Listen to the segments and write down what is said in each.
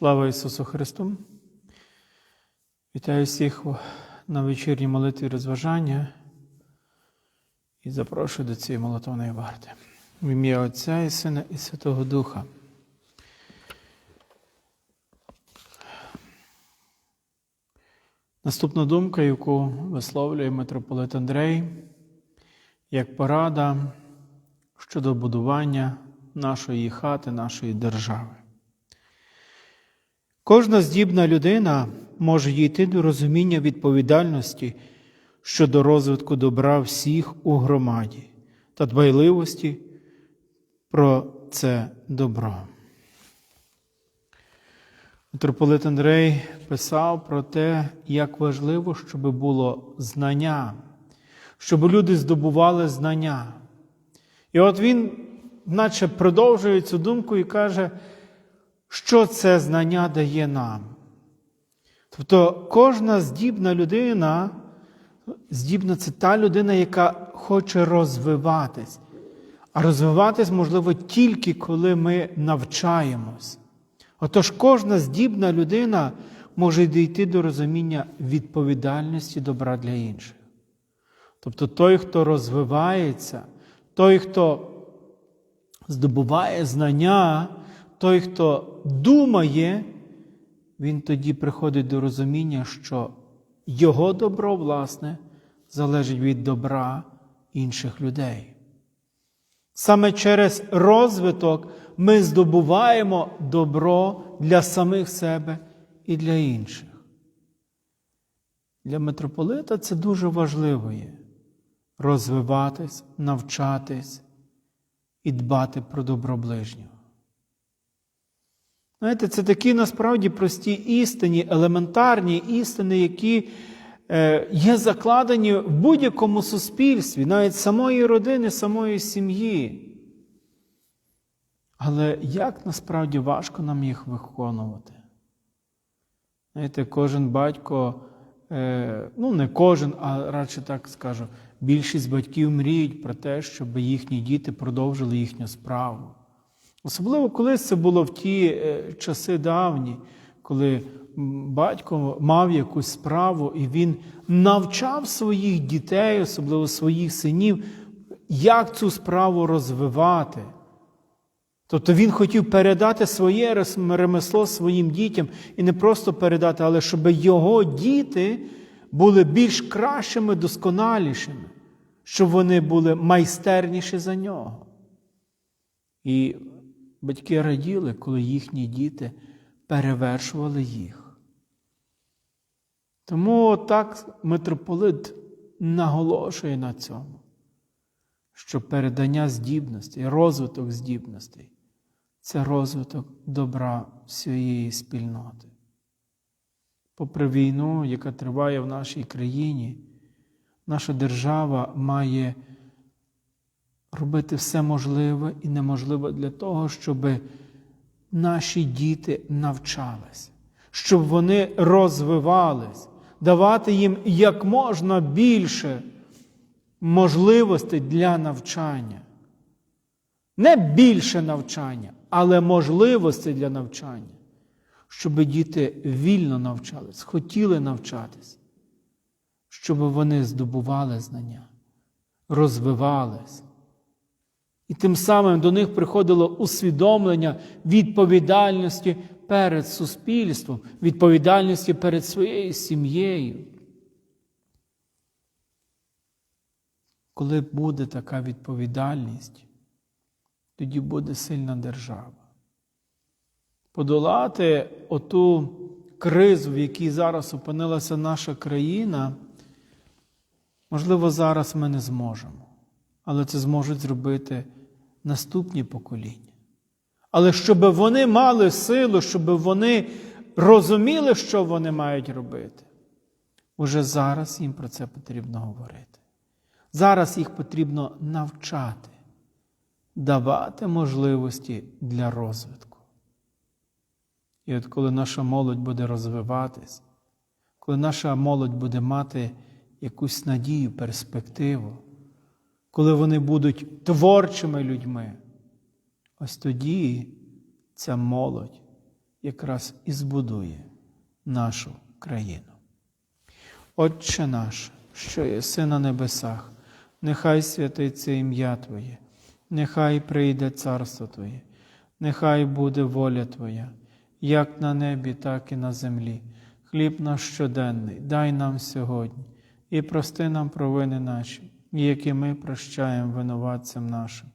Слава Ісусу Христу! Вітаю всіх на вечірній молитві розважання і запрошую до цієї молитовної варти. В ім'я Отця і Сина і Святого Духа. Наступна думка, яку висловлює митрополит Андрей, як порада щодо будування нашої хати, нашої держави. Кожна здібна людина може дійти до розуміння відповідальності щодо розвитку добра всіх у громаді та дбайливості про це добро. Митрополит Андрей писав про те, як важливо, щоб було знання, щоб люди здобували знання. І от він, наче продовжує цю думку і каже, що це знання дає нам. Тобто кожна здібна людина, здібна це та людина, яка хоче розвиватись. А розвиватись можливо тільки коли ми навчаємось. Отож, кожна здібна людина може дійти до розуміння відповідальності добра для інших. Тобто той, хто розвивається, той, хто здобуває знання, той, хто думає, він тоді приходить до розуміння, що його добро, власне, залежить від добра інших людей. Саме через розвиток ми здобуваємо добро для самих себе і для інших. Для митрополита це дуже важливо є розвиватись, навчатись і дбати про добро ближнього. Знаєте, це такі насправді прості істини, елементарні істини, які е, є закладені в будь-якому суспільстві, навіть самої родини, самої сім'ї. Але як насправді важко нам їх виконувати? Знаєте, кожен батько, е, ну не кожен, а радше так скажу, більшість батьків мріють про те, щоб їхні діти продовжили їхню справу. Особливо колись це було в ті е, часи давні, коли батько мав якусь справу, і він навчав своїх дітей, особливо своїх синів, як цю справу розвивати. Тобто він хотів передати своє ремесло своїм дітям і не просто передати, але щоб його діти були більш кращими, досконалішими, щоб вони були майстерніші за нього. І батьки раділи, коли їхні діти перевершували їх. Тому так митрополит наголошує на цьому, що передання здібностей, розвиток здібностей це розвиток добра всієї спільноти. Попри війну, яка триває в нашій країні, наша держава має робити все можливе і неможливе для того, щоб наші діти навчались, щоб вони розвивались, давати їм як можна більше можливостей для навчання. Не більше навчання, але можливостей для навчання, щоб діти вільно навчались, хотіли навчатись, щоб вони здобували знання, розвивались. І тим самим до них приходило усвідомлення відповідальності перед суспільством, відповідальності перед своєю сім'єю. Коли буде така відповідальність, тоді буде сильна держава. Подолати оту кризу, в якій зараз опинилася наша країна, можливо, зараз ми не зможемо, але це зможуть зробити наступні покоління. Але щоб вони мали силу, щоб вони розуміли, що вони мають робити, уже зараз їм про це потрібно говорити. Зараз їх потрібно навчати, давати можливості для розвитку. І от коли наша молодь буде розвиватись, коли наша молодь буде мати якусь надію, перспективу, коли вони будуть творчими людьми, ось тоді ця молодь якраз і збудує нашу країну. Отче наш, що єси на небесах, нехай святиться ім'я Твоє, нехай прийде царство Твоє, нехай буде воля Твоя, як на небі, так і на землі. Хліб наш щоденний, дай нам сьогодні, і прости нам провини наші, які ми прощаємо винуватцям нашим.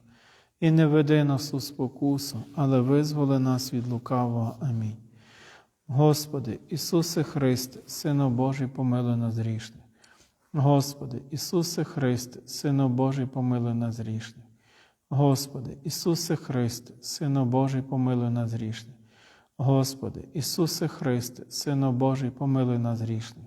І не веди нас у спокусу, але визволи нас від лукавого. Амінь. Господи, Ісусе Христе, Сину Божий, помилуй нас грішних. Господи, Ісусе Христе, Сину Божий, помилуй нас грішних. Господи, Ісусе Христе, Сину Божий, помилуй нас грішних. Господи, Ісусе Христе, Сину Божий, помилуй нас грішних.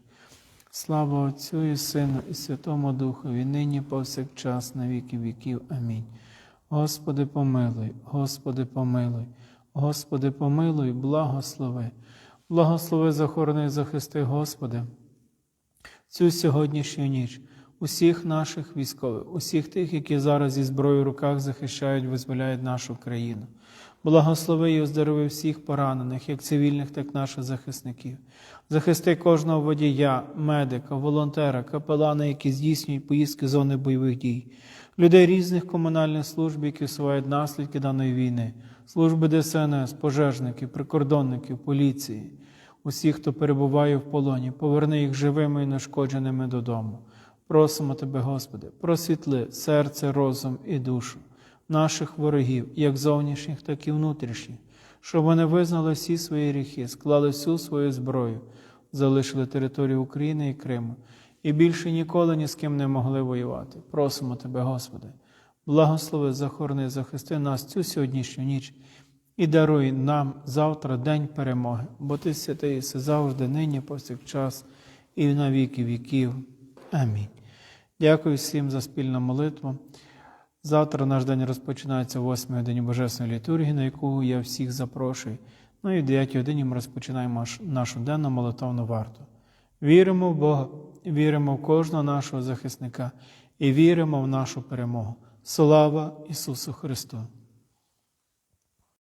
Слава Отцю і Сину, і Святому Духові, нині повсякчас, на віки віків. Амінь. Господи, помилуй, Господи, помилуй, Господи, помилуй, благослови, благослови, захорони, захисти, Господи, цю сьогоднішню ніч, усіх наших військових, усіх тих, які зараз зі зброєю в руках захищають, визволяють нашу країну. Благослови і оздорови всіх поранених, як цивільних, так і наших захисників. Захисти кожного водія, медика, волонтера, капелана, які здійснюють поїздки зони бойових дій, людей різних комунальних служб, які усувають наслідки даної війни, служби ДСНС, пожежників, прикордонників, поліції, усіх, хто перебуває в полоні, поверни їх живими і нешкодженими додому. Просимо Тебе, Господи, просвітли серце, розум і душу наших ворогів, як зовнішніх, так і внутрішніх, щоб вони визнали всі свої гріхи, склали всю свою зброю, залишили територію України і Криму і більше ніколи ні з ким не могли воювати. Просимо Тебе, Господи, благослови, захорони, захисти нас цю сьогоднішню ніч і даруй нам завтра день перемоги, бо Ти святий завжди, нині, повсякчас, і на віки віків. Амінь. Дякую всім за спільну молитву. Завтра наш день розпочинається о 8 годині Божественної літургії, на яку я всіх запрошую. Ну і в 9 годині ми розпочинаємо нашу денну молитовну варту. Віримо в Бога, віримо в кожного нашого захисника і віримо в нашу перемогу. Слава Ісусу Христу!